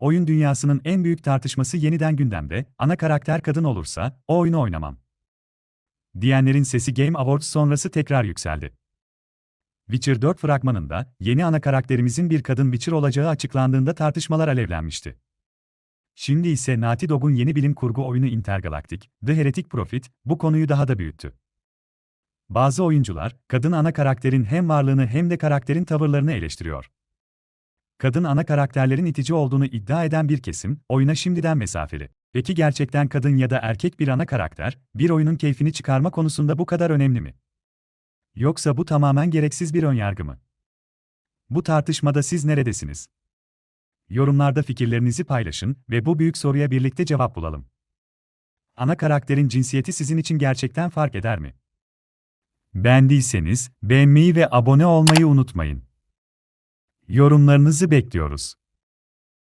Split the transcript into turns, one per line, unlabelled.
oyun dünyasının en büyük tartışması yeniden gündemde, ana karakter kadın olursa, o oyunu oynamam. Diyenlerin sesi Game Awards sonrası tekrar yükseldi. Witcher 4 fragmanında, yeni ana karakterimizin bir kadın Witcher olacağı açıklandığında tartışmalar alevlenmişti. Şimdi ise Naughty Dog'un yeni bilim kurgu oyunu Intergalactic, The Heretic Prophet, bu konuyu daha da büyüttü. Bazı oyuncular, kadın ana karakterin hem varlığını hem de karakterin tavırlarını eleştiriyor. Kadın ana karakterlerin itici olduğunu iddia eden bir kesim, oyuna şimdiden mesafeli. Peki gerçekten kadın ya da erkek bir ana karakter, bir oyunun keyfini çıkarma konusunda bu kadar önemli mi? Yoksa bu tamamen gereksiz bir önyargı mı? Bu tartışmada siz neredesiniz? Yorumlarda fikirlerinizi paylaşın ve bu büyük soruya birlikte cevap bulalım. Ana karakterin cinsiyeti sizin için gerçekten fark eder mi? Beğendiyseniz beğenmeyi ve abone olmayı unutmayın. Yorumlarınızı bekliyoruz.